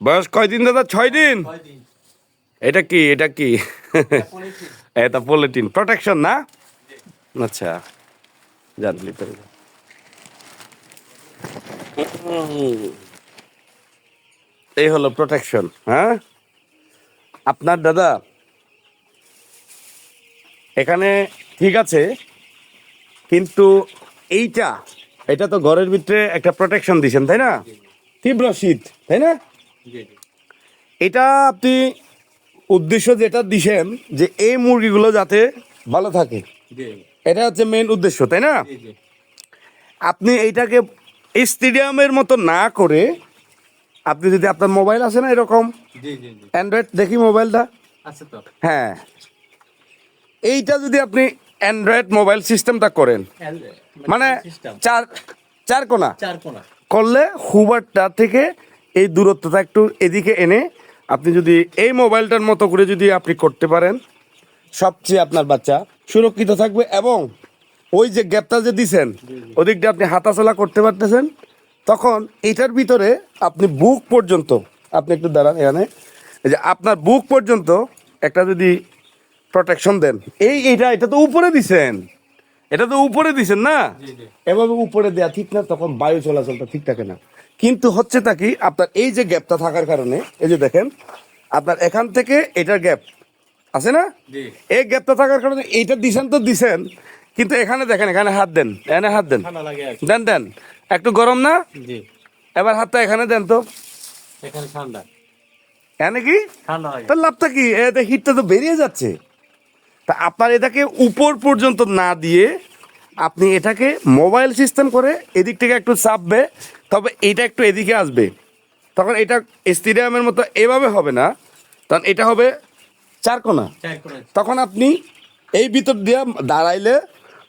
বয়স কয়দিন দাদা? ছয় দিন? এটা কি? এটা কি? এটা পলিটিন প্রোটেকশন না? আচ্ছা যান ভিতরে এই হলো প্রোটেকশন হ্যাঁ? আপনার দাদা এখানে ঠিক আছে কিন্তু এইটা এটা তো ঘরের ভিতরে একটা প্রোটেকশন দিছেন তাই না? তীব্র শীত তাই না? এটা আপনি উদ্দেশ্য যেটা দিছেন যে এই মুরগিগুলো যাতে ভালো থাকে। এটা হচ্ছে মেন উদ্দেশ্য তাই না? আপনি এইটাকে স্টেডিয়ামের মতো না করে আপনি যদি আপনার মোবাইল আছে না এরকম? অ্যান্ড্রয়েড দেখি মোবাইলটা। হ্যাঁ। এইটা যদি আপনি অ্যান্ড্রয়েড মোবাইল সিস্টেমটা করেন মানে চার চার কোনা। চার কোণা করলে হুবারটা থেকে এই দূরত্বটা একটু এদিকে এনে আপনি যদি এই মোবাইলটার মতো করে যদি আপনি করতে পারেন সবচেয়ে আপনার বাচ্চা সুরক্ষিত থাকবে এবং ওই যে গ্যাপটা যে দিছেন ওদিকটা আপনি হাঁটাচলা করতে পারতেছেন তখন এটার ভিতরে আপনি বুক পর্যন্ত আপনি একটু দাঁড়ান এখানে যে আপনার বুক পর্যন্ত একটা যদি প্রোটেকশন দেন এই এটা এটা তো উপরে দিছেন এটা তো উপরে দিছেন না? এভাবে উপরে দেয়া ঠিক না তখন বায়ু চলাচলটা ঠিক থাকে না। কিন্তু হচ্ছে তা কি আপনার এই যে গ্যাপটা থাকার কারণে এই যে দেখেন আপনার এখান থেকে এটার গ্যাপ আছে না? এই গ্যাপটা থাকার কারণে এইটা দিছেন তো দিছেন কিন্তু এখানে দেখেন এখানে হাত দেন এখানে হাত দেন। দেন দেন। একটু গরম না? এবার হাতটা এখানে দেন তো। এখানে ঠান্ডা। এখানে কি? ঠান্ডা তার লাভটা কি? হিটটা তো বেরিয়ে যাচ্ছে। তা আপনার এটাকে উপর পর্যন্ত না দিয়ে আপনি এটাকে মোবাইল সিস্টেম করে এদিক থেকে একটু চাপবে তবে এটা একটু এদিকে আসবে। তখন এটা স্টেডিয়ামের মতো এভাবে হবে না তখন এটা হবে চারকোনা তখন আপনি এই ভিতর দিয়ে দাঁড়াইলে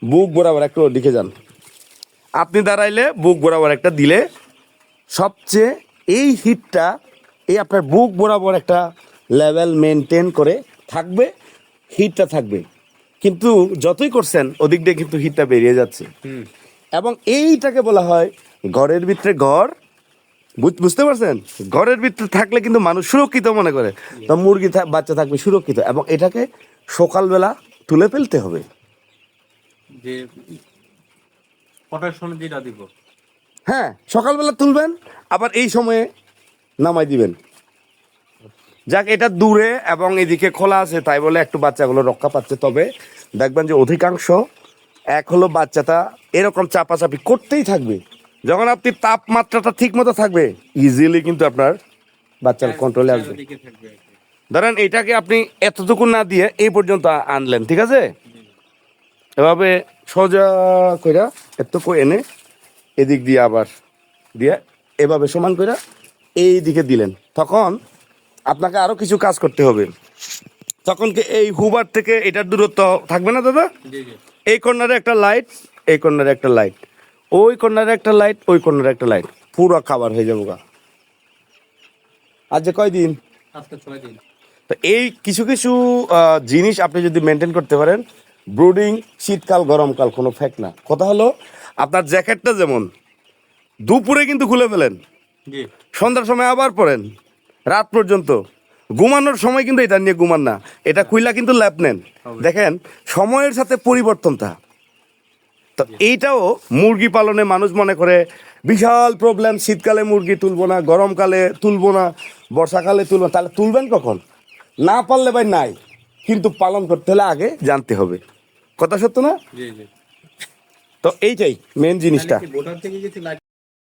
বুক বরাবর একটু ওদিকে যান। আপনি দাঁড়াইলে বুক বরাবর একটা দিলে সবচেয়ে এই হিটটা এই আপনার বুক বরাবর একটা লেভেল মেনটেন করে থাকবে হিটটা থাকবে। কিন্তু যতই করছেন ওদিক দিয়ে কিন্তু হিটটা বেরিয়ে যাচ্ছে। এবং এইটাকে বলা হয় ঘরের ভিতরে ঘর বুঝ- বুঝতে পারছেন? ঘরের ভিতরে থাকলে কিন্তু মানুষ সুরক্ষিত মনে করে। তো মুরগি বাচ্চা থাকবে সুরক্ষিত। এবং এটাকে সকালবেলা তুলে ফেলতে হবে। যে প্রোটেকশন যেটা দিব। হ্যাঁ সকালবেলা তুলবেন আবার এই সময়ে নামাই দিবেন। যাক এটা দূরে এবং এদিকে খোলা আছে তাই বলে একটু বাচ্চাগুলো রক্ষা পাচ্ছে। তবে দেখবেন যে অধিকাংশ এক হলো বাচ্চাটা এরকম চাপাচাপি করতেই থাকবে। যখন আপনি তাপমাত্রাটা ঠিক মতো থাকবে ইজিলি কিন্তু আপনার বাচ্চার কন্ট্রোলে আসবে। আর কি। ধরেন এটাকে আপনি এতটুকু না দিয়ে এই পর্যন্ত আনলেন ঠিক আছে? এভাবে সোজা কইরা এতটুকু এনে এদিক দিয়ে আবার দিয়ে এভাবে সমান কইরা এই দিকে দিলেন। তখন আপনাকে আরও কিছু কাজ করতে হবে। তখন কি এই হুবার থেকে এটার দূরত্ব থাকবে না দাদা? এই কর্নারে একটা লাইট এই কর্নারে একটা লাইট ওই কর্নারে একটা লাইট ওই কর্নারে একটা লাইট পুরো খাবার হয়ে যাব গা আজ যে কয়দিন আজকে তো এই কিছু কিছু জিনিস আপনি যদি মেনটেন করতে পারেন ব্রুডিং শীতকাল গরমকাল কোনো ফ্যাক্ট না। কথা হলো আপনার জ্যাকেটটা যেমন দুপুরে কিন্তু খুলে ফেলেন। সন্ধ্যার সময় আবার পরেন রাত পর্যন্ত। ঘুমানোর সময় কিন্তু এটা নিয়ে ঘুমান না। এটা খুইলা কিন্তু ল্যাপ নেন। দেখেন সময়ের সাথে পরিবর্তনটা। তো এইটাও মুরগি পালনে মানুষ মনে করে বিশাল প্রবলেম শীতকালে মুরগি তুলবো না গরমকালে তুলবো না বর্ষাকালে তুলবো না। তাহলে তুলবেন কখন? না পারলে ভাই নাই। কিন্তু পালন করতে হলে আগে জানতে হবে। কথা সত্য না? তো এইটাই মেন জিনিসটা।